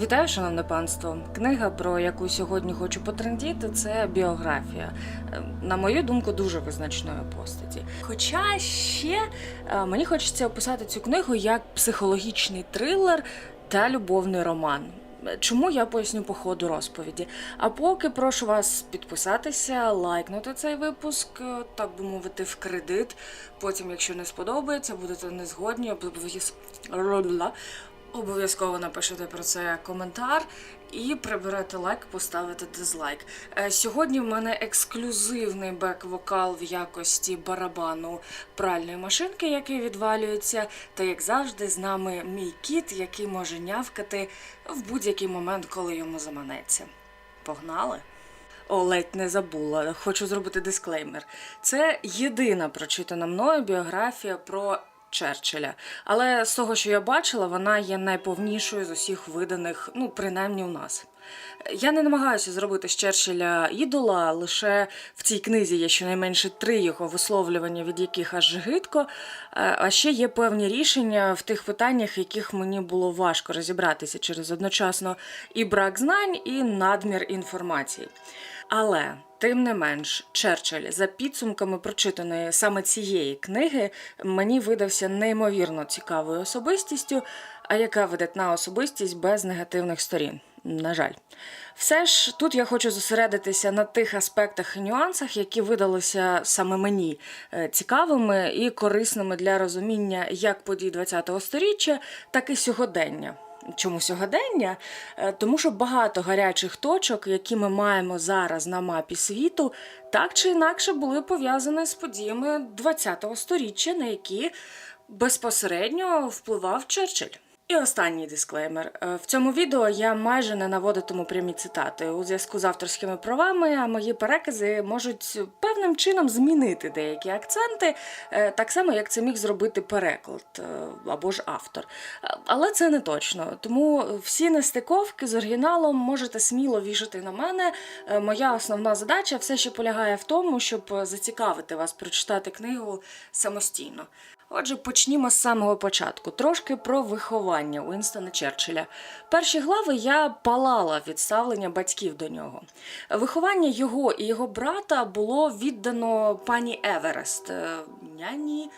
Вітаю, шановне панство. Книга, про яку сьогодні хочу потрендіти, це біографія. Е, На мою думку, дуже визначної постаті. Хоча ще е, мені хочеться описати цю книгу як психологічний трилер та любовний роман. Е, Чому я поясню по ходу розповіді? А поки прошу вас підписатися, лайкнути цей випуск, так би мовити, в кредит. Потім, якщо не сподобається, будете не згодні, обов'яз- Обов'язково напишете про це коментар і приберете лайк, поставите дизлайк. Е, Сьогодні в мене ексклюзивний бек-вокал в якості барабану пральної машинки, який відвалюється. Та як завжди, з нами мій кіт, який може нявкати в будь-який момент, коли йому заманеться. Погнали! О, ледь не забула. Хочу зробити дисклеймер. Це єдина прочитана мною біографія про Черчилля. Але з того, що я бачила, вона є найповнішою з усіх виданих, ну, принаймні у нас. Я не намагаюся зробити з Черчилля ідола, лише в цій книзі є щонайменше три його висловлювання, від яких аж гидко. Е, А ще є певні рішення в тих питаннях, яких мені було важко розібратися через одночасно і брак знань, і надмір інформації. Але тим не менш, Черчилль за підсумками прочитаної саме цієї книги мені видався неймовірно цікавою особистістю, а яка видатна особистість без негативних сторін. На жаль, все ж тут я хочу зосередитися на тих аспектах і нюансах, які видалися саме мені е, цікавими і корисними для розуміння як подій ХХ століття, так і сьогодення. Чому сьогодення? Е, Тому що багато гарячих точок, які ми маємо зараз на мапі світу, так чи інакше були пов'язані з подіями ХХ століття, на які безпосередньо впливав Черчилль. І останній дисклеймер. Е, В цьому відео я майже не наводитиму прямі цитати у зв'язку з авторськими правами, а мої перекази можуть певним чином змінити деякі акценти, е, так само як це міг зробити переклад е, або ж автор. Але це не точно. Тому всі нестиковки з оригіналом можете сміло вішати на мене. Моя основна задача все ще полягає в тому, щоб зацікавити вас прочитати книгу самостійно. Отже, почнімо з самого початку. Трошки про виховання Уінстона Черчилля. Перші глави я палала від ставлення батьків до нього. Виховання його і його брата було віддано пані Еверест, е, няні,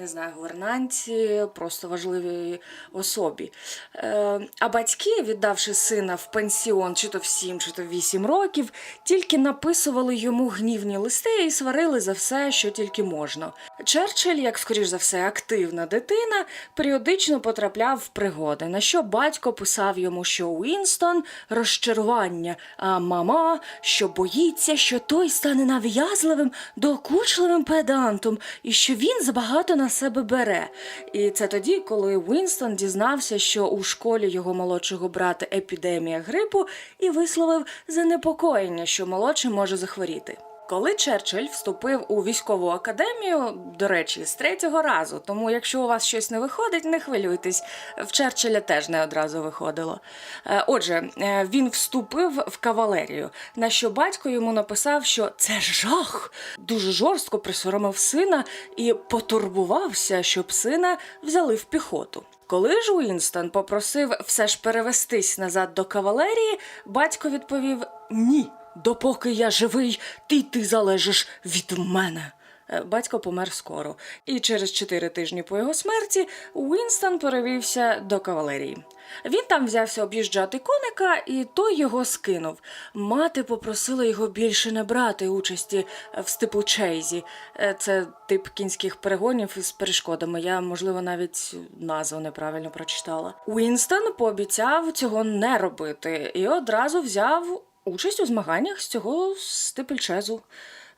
не знаю, гувернанці, просто важливій особі. Е, А батьки, віддавши сина в пенсіон чи то в 7, чи то в 8 років, тільки написували йому гнівні листи і сварили за все, що тільки можна. Черчилль, як скоріш за все, активна дитина, періодично потрапляв в пригоди, на що батько писав йому, що Уінстон розчарування, а мама, що боїться, що той стане нав'язливим, докучливим педантом, і що він забагато на себе бере. І це тоді, коли Уінстон дізнався, що у школі його молодшого брата епідемія грипу, і висловив занепокоєння, що молодший може захворіти. Коли Черчилль вступив у військову академію, до речі, з третього разу, тому якщо у вас щось не виходить, не хвилюйтесь. В Черчилля теж не одразу виходило. Е, Отже, е, він вступив в кавалерію, на що батько йому написав, що це жах. Дуже жорстко присоромив сина і потурбувався, щоб сина взяли в піхоту. Коли ж Уінстон попросив все ж перевестись назад до кавалерії, батько відповів ні. Допоки я живий, ти ти залежиш від мене. Е, Батько помер скоро, і через чотири тижні по його смерті Уінстон перевівся до кавалерії. Він там взявся об'їжджати коника, і той його скинув. Мати попросила його більше не брати участі в стиплчейзі. Е, Це тип кінських перегонів із перешкодами. Я, можливо, навіть назву неправильно прочитала. Уінстон пообіцяв цього не робити і одразу взяв участь у змаганнях з цього стипельчезу.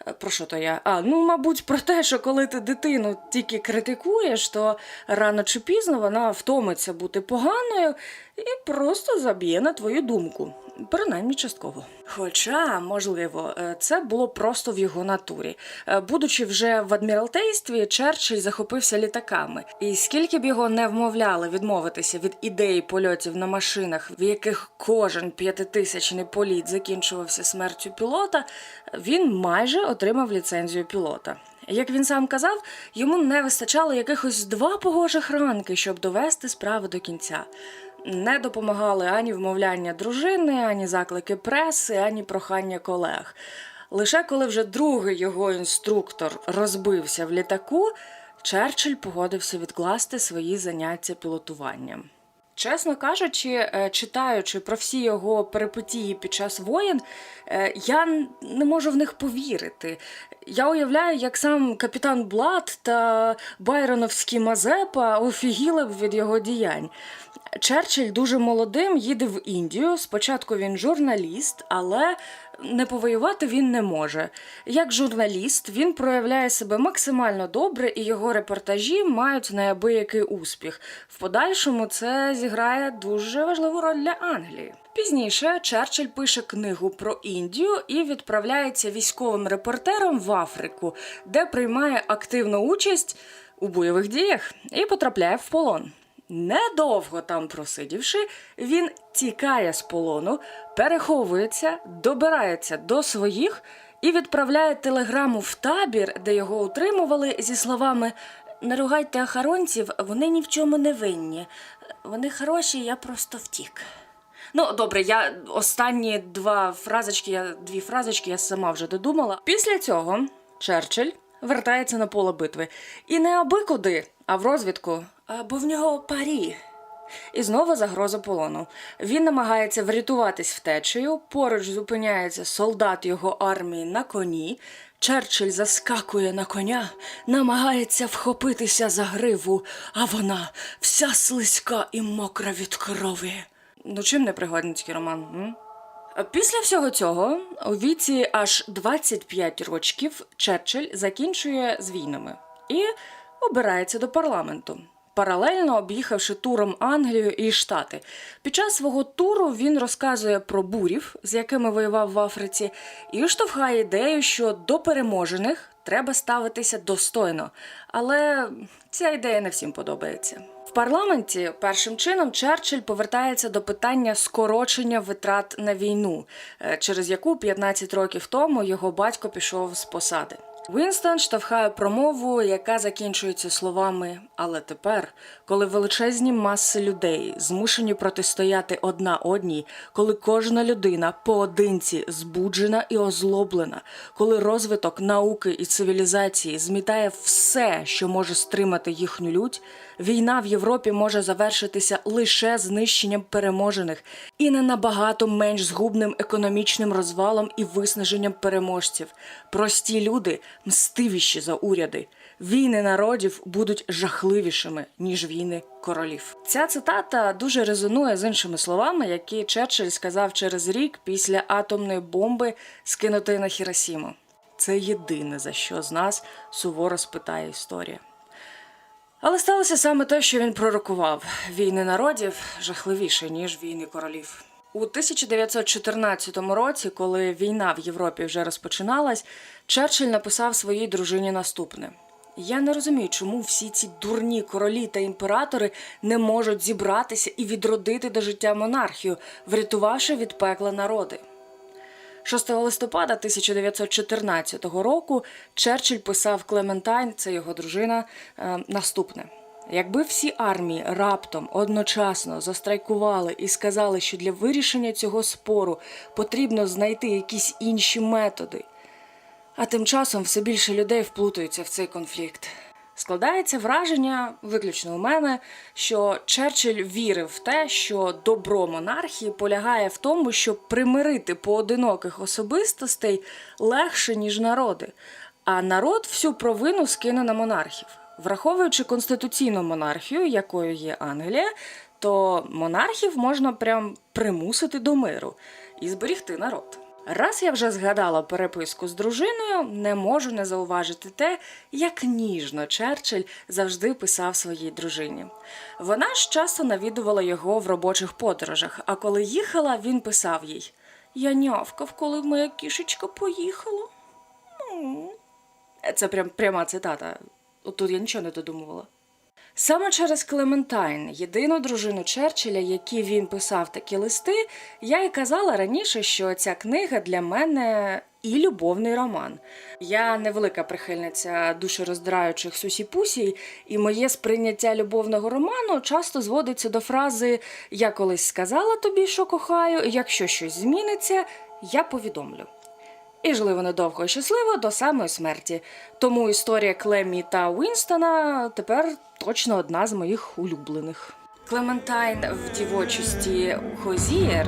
Е, Про що то я? А, ну, мабуть, про те, що коли ти дитину тільки критикуєш, то рано чи пізно вона втомиться бути поганою і просто заб'є на твою думку. Принаймні частково. Хоча, можливо, е, це було просто в його натурі. Е, Будучи вже в адміралтействі, Черчилль захопився літаками. І скільки б його не вмовляли відмовитися від ідеї польотів на машинах, в яких кожен п'ятитисячний політ закінчувався смертю пілота, він майже отримав ліцензію пілота. Як він сам казав, йому не вистачало якихось два погожих ранки, щоб довести справу до кінця. Не допомагали ані вмовляння дружини, ані заклики преси, ані прохання колег. Лише коли вже другий його інструктор розбився в літаку, Черчилль погодився відкласти свої заняття пілотуванням. Чесно кажучи, е, читаючи про всі його перипетії під час воєн, е, я не можу в них повірити. Я уявляю, як сам капітан Блад та Байроновський Мазепа офігіли б від його діянь. Черчилль дуже молодим їде в Індію. Спочатку він журналіст, але не повоювати він не може. Як журналіст, він проявляє себе максимально добре, і його репортажі мають неабиякий успіх. В подальшому це зіграє дуже важливу роль для Англії. Пізніше Черчилль пише книгу про Індію і відправляється військовим репортером в Африку, де приймає активну участь у бойових діях і потрапляє в полон. Недовго там просидівши, він тікає з полону, переховується, добирається до своїх і відправляє телеграму в табір, де його утримували, зі словами Не ругайте охоронців, вони ні в чому не винні. Вони хороші, я просто втік. Ну, добре, я останні два фразочки, я дві фразочки я сама вже додумала. Після цього Черчилль вертається на поле битви. І не аби куди, а в розвідку, бо в нього парі. І знову загроза полону. Він намагається врятуватись втечею. Поруч зупиняється солдат його армії на коні. Черчилль заскакує на коня, намагається вхопитися за гриву, а вона вся слизька і мокра від крові. Ну чим не пригодницький роман? М? Після всього цього, у віці аж 25 років, Черчилль закінчує з війнами і обирається до парламенту. Паралельно об'їхавши туром Англію і Штати. Під час свого туру він розказує про бурів, з якими воював в Африці, і штовхає ідею, що до переможених треба ставитися достойно. Але ця ідея не всім подобається. В парламенті першим чином Черчилль повертається до питання скорочення витрат на війну, е, через яку 15 років тому його батько пішов з посади. Вінстон штовхає промову, яка закінчується словами Але тепер, коли величезні маси людей змушені протистояти одна одній, коли кожна людина поодинці збуджена і озлоблена, коли розвиток науки і цивілізації змітає все, що може стримати їхню лють, війна в Європі може завершитися лише знищенням переможених і не набагато менш згубним економічним розвалом і виснаженням переможців. Прості люди мстивіші за уряди. Війни народів будуть жахливішими ніж війни королів. Ця цитата дуже резонує з іншими словами, які Черчилль сказав через рік після атомної бомби, скинутої на Хіросіму. Це єдине за що з нас суворо спитає історія. Але сталося саме те, що він пророкував: війни народів жахливіше, ніж війни королів. У 1914 році, коли війна в Європі вже розпочиналась, Черчилль написав своїй дружині наступне: Я не розумію, чому всі ці дурні королі та імператори не можуть зібратися і відродити до життя монархію, врятувавши від пекла народи. 6 листопада 1914 року Черчилль писав Клементайн, це його дружина, е, наступне. Якби всі армії раптом одночасно застрайкували і сказали, що для вирішення цього спору потрібно знайти якісь інші методи, а тим часом все більше людей вплутуються в цей конфлікт. Складається враження, виключно у мене, що Черчилль вірив в те, що добро монархії полягає в тому, щоб примирити поодиноких особистостей легше, ніж народи, а народ всю провину скине на монархів. Враховуючи конституційну монархію, якою є Англія, то монархів можна прям примусити до миру і зберігти народ. Раз я вже згадала переписку з дружиною, не можу не зауважити те, як ніжно Черчилль завжди писав своїй дружині. Вона ж часто навідувала його в робочих подорожах, а коли їхала, він писав їй: Я нявкав, коли моя кішечка поїхала. М. Це прям пряма цитата. Тут я нічого не додумувала. Саме через Клементайн, єдину дружину Черчилля, якій він писав такі листи, я й казала раніше, що ця книга для мене і любовний роман. Я невелика прихильниця душероздираючих сусі-пусій, і моє сприйняття любовного роману часто зводиться до фрази Я колись сказала тобі, що кохаю, якщо щось зміниться, я повідомлю. І жили вони довго і щасливо до самої смерті. Тому історія Клеммі та Уінстона тепер точно одна з моїх улюблених. Клементайн в дівочості Хозієр.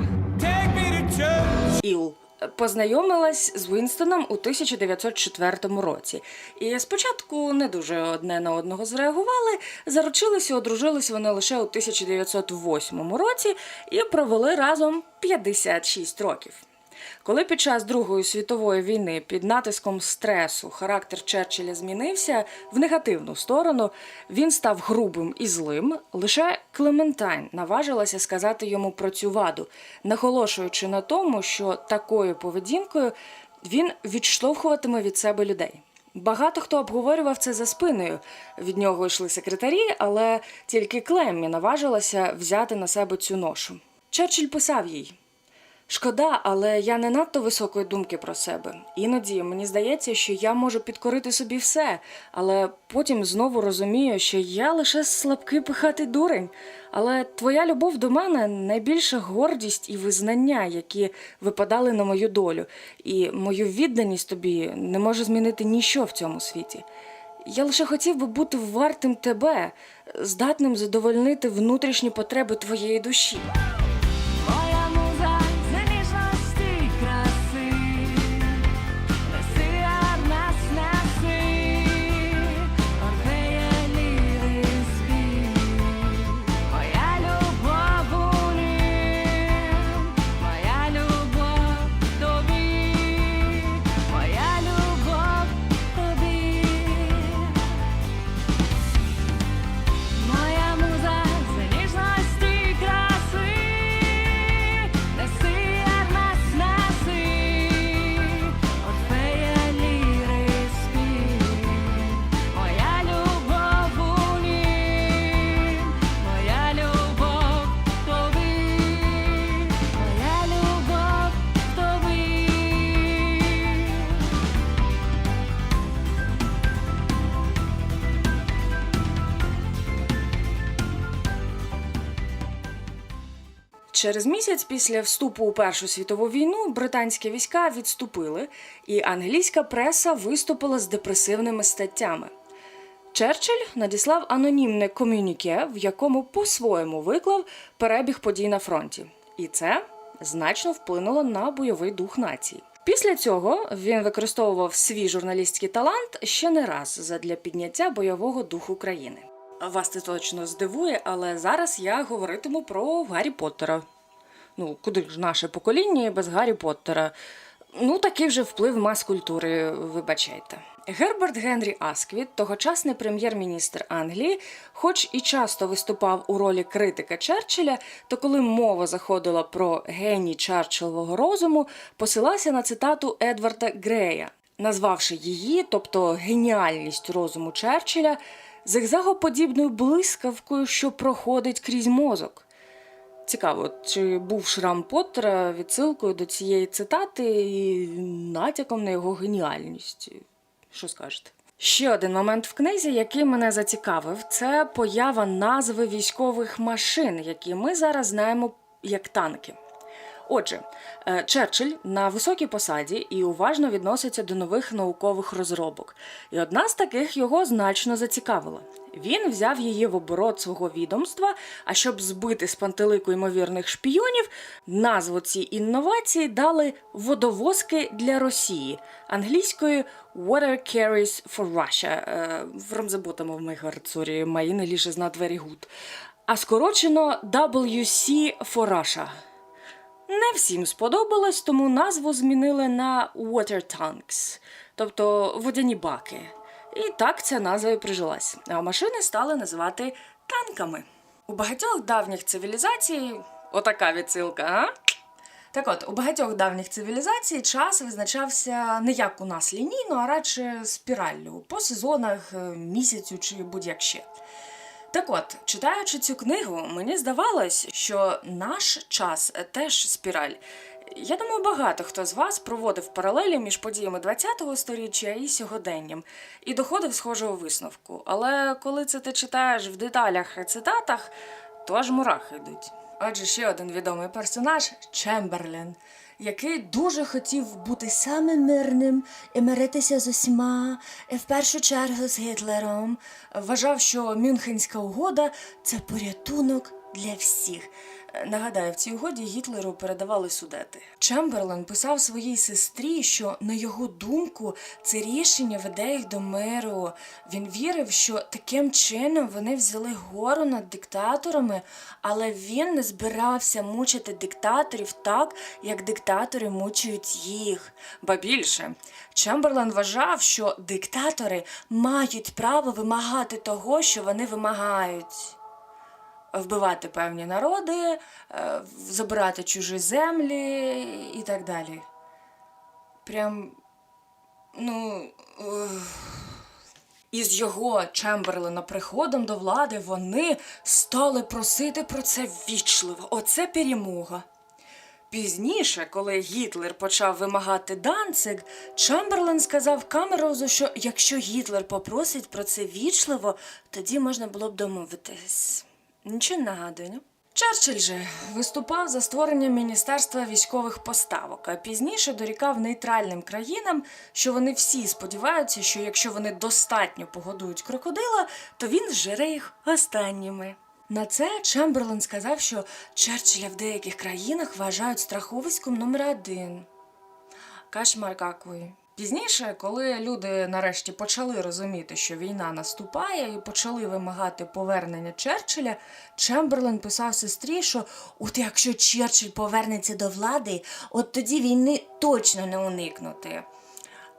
Іл познайомилась з Вінстоном у 1904 році. І спочатку не дуже одне на одного зреагували. Заручилися, одружились вони лише у 1908 році і провели разом 56 років. Коли під час Другої світової війни під натиском стресу характер Черчилля змінився в негативну сторону, він став грубим і злим. Лише Клементайн наважилася сказати йому про цю ваду, наголошуючи на тому, що такою поведінкою він відштовхуватиме від себе людей. Багато хто обговорював це за спиною. Від нього йшли секретарі, але тільки Клеммі наважилася взяти на себе цю ношу. Черчилль писав їй. Шкода, але я не надто високої думки про себе. Іноді мені здається, що я можу підкорити собі все, але потім знову розумію, що я лише слабкий пихатий дурень. Але твоя любов до мене найбільша гордість і визнання, які випадали на мою долю, і мою відданість тобі не може змінити ніщо в цьому світі. Я лише хотів би бути вартим тебе, здатним задовольнити внутрішні потреби твоєї душі. Через місяць після вступу у Першу світову війну британські війська відступили, і англійська преса виступила з депресивними статтями. Черчилль надіслав анонімне комюніке, в якому по-своєму виклав перебіг подій на фронті, і це значно вплинуло на бойовий дух нації. Після цього він використовував свій журналістський талант ще не раз задля підняття бойового духу країни. Вас це точно здивує, але зараз я говоритиму про Гаррі Поттера. Ну, куди ж наше покоління без Гаррі Поттера? Ну, такий вже вплив мас-культури, вибачайте. Герберт Генрі Асквіт, тогочасний прем'єр-міністр Англії, хоч і часто виступав у ролі критика Черчилля, то коли мова заходила про геній Черчиллового розуму, посилався на цитату Едварда Грея, назвавши її, тобто геніальність розуму Черчилля, зигзагоподібною блискавкою, що проходить крізь мозок. Цікаво, чи був шрам Поттера відсилкою до цієї цитати і натяком на його геніальність? Що скажете? Ще один момент в книзі, який мене зацікавив, це поява назви військових машин, які ми зараз знаємо як танки. Отже, е, Черчилль на високій посаді і уважно відноситься до нових наукових розробок. І одна з таких його значно зацікавила. Він взяв її в оборот свого відомства, а щоб збити з пантелику ймовірних шпійонів, назву цій інновації дали водовозки для Росії англійською Water Carries for Russia. From the bottom of my heart, sorry, my English is not very good. А скорочено WC for Russia. Не всім сподобалось, тому назву змінили на Water Tanks, тобто водяні баки. І так ця назва і прижилась. А машини стали називати танками. У багатьох давніх цивілізацій отака відсилка, а? Так от, у багатьох давніх цивілізацій час визначався не як у нас лінійно, а радше спіраллю, по сезонах, е, місяцю чи будь-як ще. Так от, читаючи цю книгу, мені здавалось, що наш час теж спіраль. Я думаю, багато хто з вас проводив паралелі між подіями 20-го сторіччя і сьогоденням, і доходив схожого висновку. Але коли це ти читаєш в деталях і цитатах, то аж мурахи йдуть. Отже, ще один відомий персонаж Чемберлен, який дуже хотів бути саме мирним і миритися з усіма, і в першу чергу з Гітлером. вважав, що Мюнхенська угода це порятунок для всіх. Нагадаю, в цій угоді Гітлеру передавали судети. Чемберлен писав своїй сестрі, що на його думку це рішення веде їх до миру. Він вірив, що таким чином вони взяли гору над диктаторами, але він не збирався мучити диктаторів так, як диктатори мучують їх. Ба більше, Чемберлен вважав, що диктатори мають право вимагати того, що вони вимагають вбивати певні народи, е, забирати чужі землі і так далі. Прям, ну. ех. Із його Чемберлена приходом до влади вони стали просити про це ввічливо. Оце перемога. Пізніше, коли Гітлер почав вимагати Данциг, Чемберлен сказав Камерозу, що якщо Гітлер попросить про це вічливо, тоді можна було б домовитись. Нічого не нагадує? Черчилль же виступав за створення Міністерства військових поставок, а пізніше дорікав нейтральним країнам, що вони всі сподіваються, що якщо вони достатньо погодують крокодила, то він зжере їх останніми. На це Чемберлен сказав, що Черчилля в деяких країнах вважають страховиськом номер один. Кошмар какой. Пізніше, коли люди нарешті почали розуміти, що війна наступає, і почали вимагати повернення Черчилля, Чемберлен писав сестрі, що От якщо Черчилль повернеться до влади, от тоді війни точно не уникнути.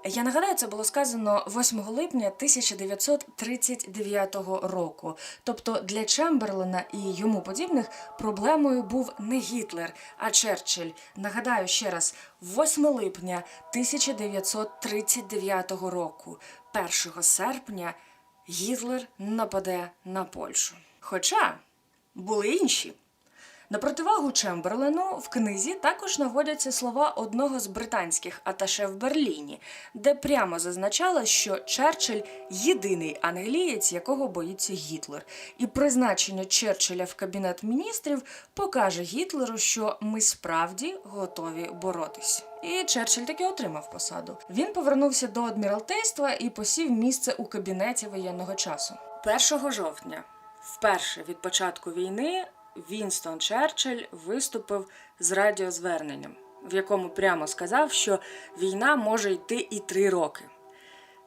Я нагадаю, це було сказано 8 липня 1939 року. Тобто для Чемберлена і йому подібних проблемою був не Гітлер, а Черчилль. Нагадаю ще раз, 8 липня 1939 року, 1 серпня, Гітлер нападе на Польщу. Хоча були інші. На противагу Чемберлену в книзі також наводяться слова одного з британських аташе в Берліні, де прямо зазначалось, що Черчилль єдиний англієць, якого боїться Гітлер, і призначення Черчилля в кабінет міністрів покаже Гітлеру, що ми справді готові боротись. І Черчилль таки отримав посаду. Він повернувся до адміралтейства і посів місце у кабінеті воєнного часу. 1 жовтня, вперше від початку війни, Вінстон Черчилль виступив з радіозверненням, в якому прямо сказав, що війна може йти і три роки.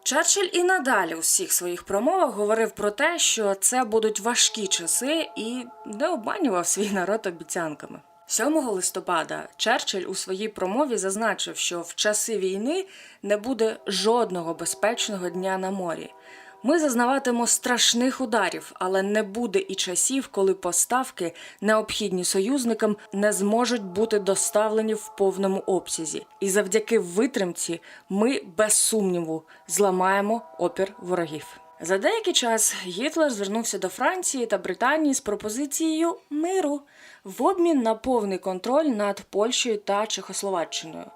Черчилль і надалі у всіх своїх промовах говорив про те, що це будуть важкі часи, і не обманював свій народ обіцянками. 7 листопада Черчилль у своїй промові зазначив, що в часи війни не буде жодного безпечного дня на морі. Ми зазнаватимо страшних ударів, але не буде і часів, коли поставки, необхідні союзникам, не зможуть бути доставлені в повному обсязі. І завдяки витримці ми без сумніву зламаємо опір ворогів. За деякий час Гітлер звернувся до Франції та Британії з пропозицією миру в обмін на повний контроль над Польщею та Чехословаччиною.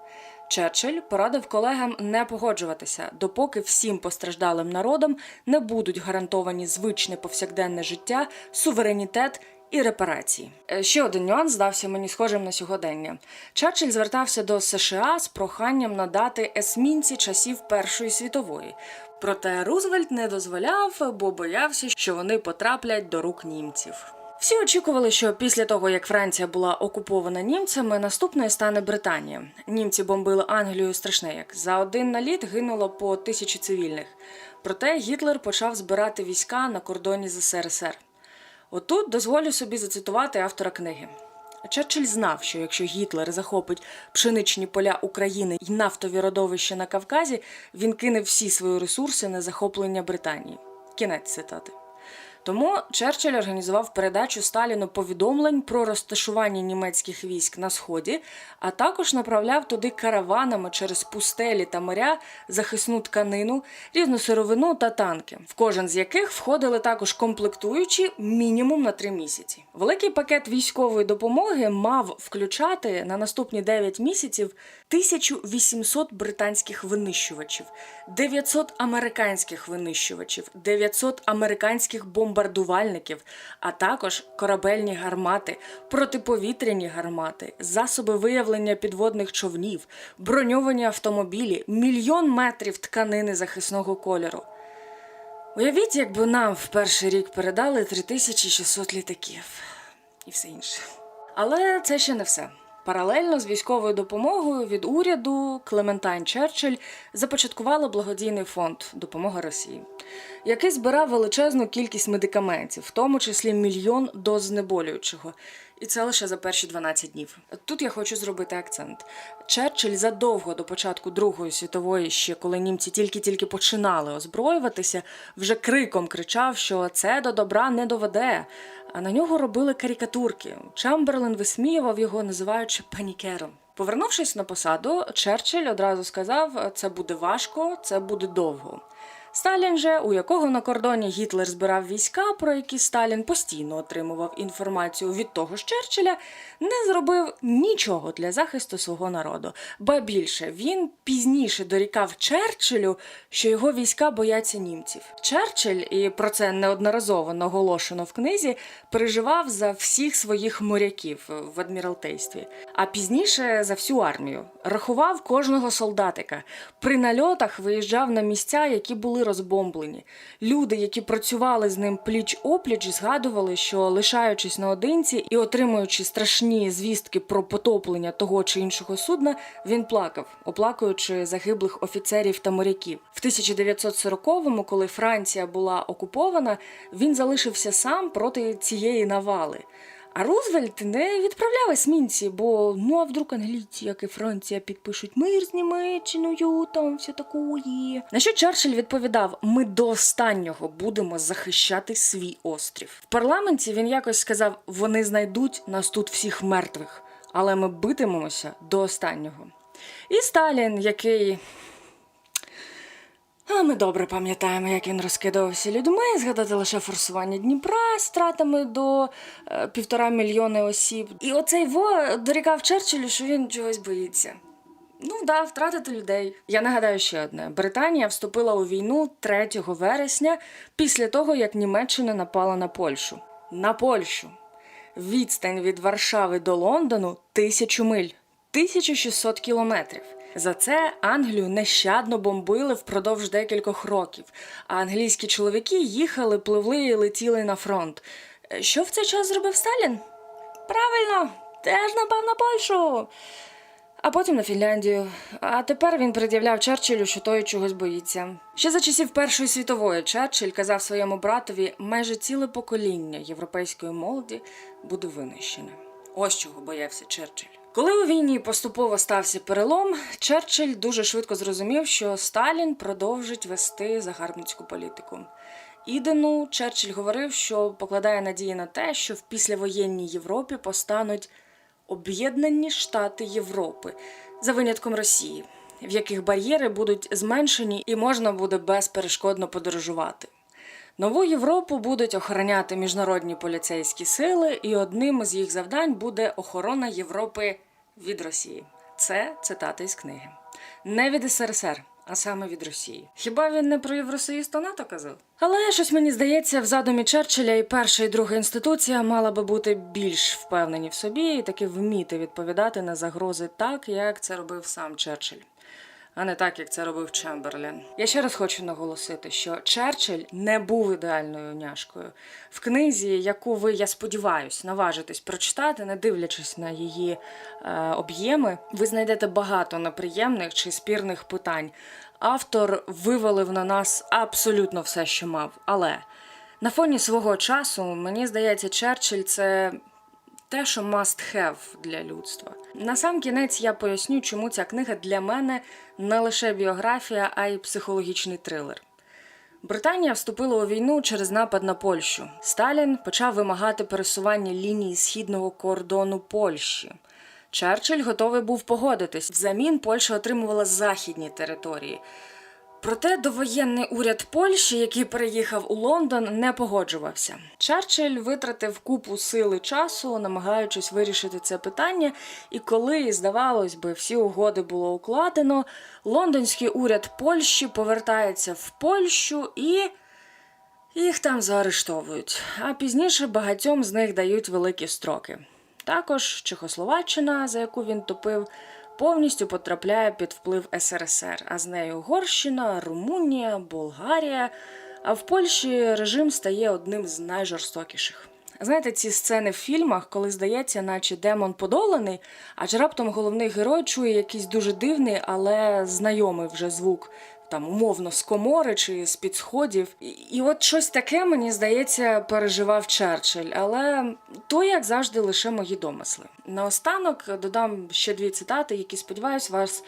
Черчилль порадив колегам не погоджуватися, допоки всім постраждалим народам не будуть гарантовані звичне повсякденне життя, суверенітет і репарації. Е, Ще один нюанс здався мені схожим на сьогодення. Черчилль звертався до США з проханням надати есмінці часів Першої світової. Проте Рузвельт не дозволяв, бо боявся, що вони потраплять до рук німців. Всі очікували, що після того, як Франція була окупована німцями, наступною стане Британія. Німці бомбили Англію страшне як. За один наліт гинуло по тисячі цивільних. Проте Гітлер почав збирати війська на кордоні з СРСР. Отут дозволю собі зацитувати автора книги. Черчилль знав, що якщо Гітлер захопить пшеничні поля України і нафтові родовища на Кавказі, він кине всі свої ресурси на захоплення Британії. Кінець цитати. Тому Черчилль організував передачу Сталіну повідомлень про розташування німецьких військ на сході, а також направляв туди караванами через пустелі та моря захисну тканину, різну сировину та танки, в кожен з яких входили також комплектуючі мінімум на три місяці. Великий пакет військової допомоги мав включати на наступні 9 місяців 1800 британських винищувачів, 900 американських винищувачів, 900 американських бомбардувальників, а також корабельні гармати, протиповітряні гармати, засоби виявлення підводних човнів, броньовані автомобілі, мільйон метрів тканини захисного кольору. Уявіть, якби нам в перший рік передали 3600 літаків і все інше. Але це ще не все. Паралельно з військовою допомогою від уряду Клементайн Черчилль започаткувала благодійний фонд Допомога Росії, який збирав величезну кількість медикаментів, в тому числі мільйон доз знеболюючого. І це лише за перші 12 днів. Тут я хочу зробити акцент. Черчилль задовго до початку Другої світової, ще коли німці тільки-тільки починали озброюватися, вже криком кричав, що це до добра не доведе. А на нього робили карикатурки. Чемберлен висміював його, називаючи панікером. Повернувшись на посаду, Черчилль одразу сказав: це буде важко, це буде довго. Сталін же, у якого на кордоні Гітлер збирав війська, про які Сталін постійно отримував інформацію від того ж Черчилля, не зробив нічого для захисту свого народу. Ба більше він пізніше дорікав Черчиллю, що його війська бояться німців. Черчилль, і про це неодноразово наголошено в книзі, переживав за всіх своїх моряків в адміралтействі, а пізніше за всю армію. Рахував кожного солдатика. При нальотах виїжджав на місця, які були розбомблені. Люди, які працювали з ним пліч опліч, згадували, що лишаючись наодинці і отримуючи страшні звістки про потоплення того чи іншого судна, він плакав, оплакуючи загиблих офіцерів та моряків. В 1940-му, коли Франція була окупована, він залишився сам проти цієї навали. А Рузвельт не відправляв есмінці, бо ну а вдруг англійці, як і Франція, підпишуть мир з Німеччиною, там все такої. На що Черчилль відповідав: ми до останнього будемо захищати свій острів. В парламенті він якось сказав: вони знайдуть нас тут всіх мертвих, але ми битимемося до останнього. І Сталін, який а ми добре пам'ятаємо, як він розкидався людьми, згадати лише форсування Дніпра з стратами до е, півтора мільйони осіб. І оцей во дорікав Черчиллю, що він чогось боїться. Ну, да, втратити людей. Я нагадаю ще одне: Британія вступила у війну 3 вересня після того, як Німеччина напала на Польщу. На Польщу. Відстань від Варшави до Лондону тисячу миль, 1600 кілометрів. За це Англію нещадно бомбили впродовж декількох років, а англійські чоловіки їхали, пливли і летіли на фронт. Е, Що в цей час зробив Сталін? Правильно, теж напав на Польщу. А потім на Фінляндію. А тепер він пред'являв Черчиллю, що той чогось боїться. Ще за часів Першої світової Черчилль казав своєму братові, майже ціле покоління європейської молоді буде винищене. Ось чого боявся Черчилль. Коли у війні поступово стався перелом, Черчилль дуже швидко зрозумів, що Сталін продовжить вести загарбницьку політику. Ідену Черчилль говорив, що покладає надії на те, що в післявоєнній Європі постануть Об'єднані Штати Європи за винятком Росії, в яких бар'єри будуть зменшені і можна буде безперешкодно подорожувати. Нову Європу будуть охороняти міжнародні поліцейські сили, і одним з їх завдань буде охорона Європи від Росії. Це цитата із книги. Не від СРСР, а саме від Росії. Хіба він не про Євросоюз та НАТО казав? Але щось мені здається, в задумі Черчилля і перша і друга інституція мала би бути більш впевнені в собі і таки вміти відповідати на загрози так, як це робив сам Черчилль а не так, як це робив Чемберлен. Я ще раз хочу наголосити, що Черчилль не був ідеальною няшкою. В книзі, яку ви, я сподіваюсь, наважитесь прочитати, не дивлячись на її е, об'єми, ви знайдете багато неприємних чи спірних питань. Автор вивалив на нас абсолютно все, що мав. Але на фоні свого часу, мені здається, Черчилль це те, що must have для людства. На сам кінець я поясню, чому ця книга для мене не лише біографія, а й психологічний трилер. Британія вступила у війну через напад на Польщу. Сталін почав вимагати пересування лінії східного кордону Польщі. Черчилль готовий був погодитись. Взамін Польща отримувала західні території. Проте довоєнний уряд Польщі, який переїхав у Лондон, не погоджувався. Черчилль витратив купу сили часу, намагаючись вирішити це питання. І коли, здавалось би, всі угоди було укладено, лондонський уряд Польщі повертається в Польщу і їх там заарештовують. А пізніше багатьом з них дають великі строки. Також Чехословаччина, за яку він топив, повністю потрапляє під вплив СРСР, а з нею Угорщина, Румунія, Болгарія. А в Польщі режим стає одним з найжорстокіших. Знаєте, ці сцени в фільмах, коли здається, наче демон подоланий, адже раптом головний герой чує якийсь дуже дивний, але знайомий вже звук. Там умовно з комори чи з під сходів. І, от щось таке, мені здається, переживав Черчилль, але то, як завжди, лише мої домисли. Наостанок додам ще дві цитати, які сподіваюсь, вас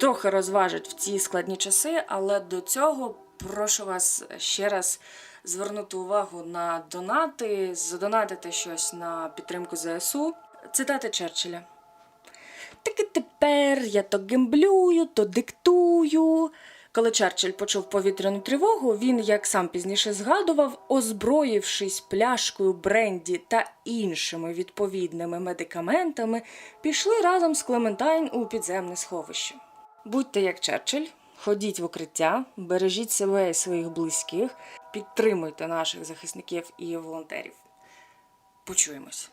трохи розважать в ці складні часи, але до цього прошу вас ще раз звернути увагу на донати, задонатити щось на підтримку ЗСУ. Цитати Черчилля. Так і тепер я то гемблюю, то диктую. Коли Черчилль почув повітряну тривогу, він, як сам пізніше згадував, озброївшись пляшкою бренді та іншими відповідними медикаментами, пішли разом з Клементайн у підземне сховище. Будьте як Черчилль, ходіть в укриття, бережіть себе і своїх близьких, підтримуйте наших захисників і волонтерів. Почуємось.